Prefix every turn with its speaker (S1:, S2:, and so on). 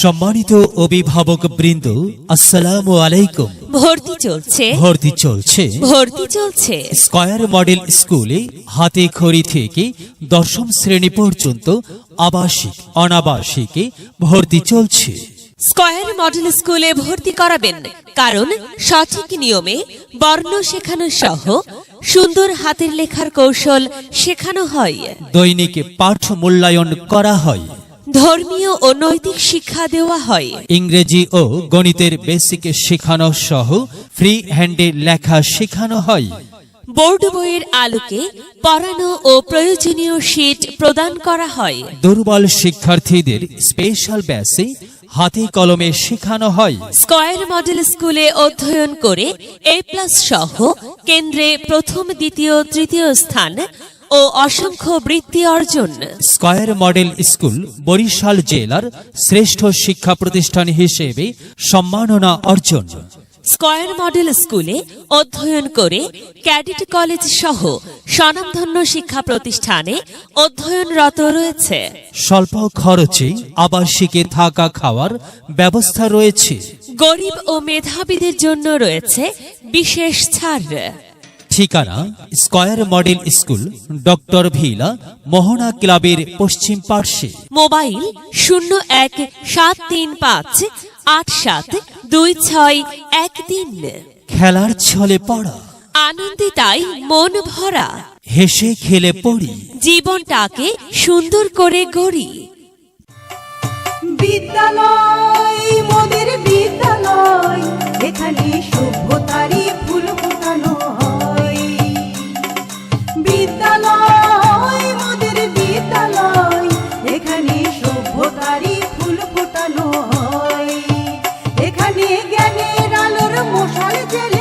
S1: সম্মানিত অভিভাবক বৃন্দ আসসালামু আলাইকুম।
S2: ভর্তি চলছে।
S1: ভর্তি চলছে।
S2: ভর্তি চলছে।
S1: স্কয়ার মডেল স্কুলে হাতে খড়ি থেকে দশম শ্রেণি পর্যন্ত আবাসিক অনাবাসিকে ভর্তি চলছে।
S2: স্কয়ার মডেল স্কুলে ভর্তি করাবেন কারণ সঠিক নিয়মে বর্ণ শেখানো সহ সুন্দর হাতের লেখার কৌশল শেখানো হয়।
S1: দৈনিক পাঠ মূল্যায়ন করা হয়।
S2: ধর্মীয় ও নৈতিক শিক্ষা দেওয়া হয়।
S1: ইংরেজি ও গণিতের বেসিক শেখানো সহ ফ্রি হ্যান্ডে লেখা শেখানো হয়।
S2: বোর্ড বইয়ের আলোকে পড়ানো ও প্রয়োজনীয় শীট প্রদান করা হয়।
S1: দুর্বল শিক্ষার্থীদের স্পেশাল ব্যাচে হাতে কলমে শেখানো হয়।
S2: স্কয়ার মডেল স্কুলে অধ্যয়ন করে এ প্লাস সহ কেন্দ্রে প্রথম দ্বিতীয় তৃতীয় স্থান ও অসংখ্য বৃত্তি অর্জন।
S1: স্কয়ার মডেল স্কুল বরিশাল জেলার শ্রেষ্ঠ শিক্ষা প্রতিষ্ঠান হিসেবে সম্মাননা অর্জন।
S2: স্কয়ার মডেল স্কুলে অধ্যয়ন করে ক্যাডেট কলেজ সহ স্বনামধন্য শিক্ষা প্রতিষ্ঠানে অধ্যয়নরত রয়েছে।
S1: স্বল্প খরচে আবাসিকে থাকা খাওয়ার ব্যবস্থা রয়েছে।
S2: গরিব ও মেধাবীদের জন্য রয়েছে বিশেষ ছাড়।
S1: ঠিকানা square model school doctor villa Mohona ক্লাবের পশ্চিম পার্শ্বে।
S2: মোবাইল শূন্য এক সাত তিন পাঁচ আট সাত দুই ছয় এক তিন।
S1: খেলার ছলে পড়া।
S2: আনন্দে তাই মন ভরা।
S1: হেসে খেলে পড়ি।
S2: জীবনটাকে সুন্দর করে গড়ি।
S3: বিদ্যালয় সভ্যতারই ফুল ফোটানো হয় এখানে জ্ঞানের আলোর মশাল জেলে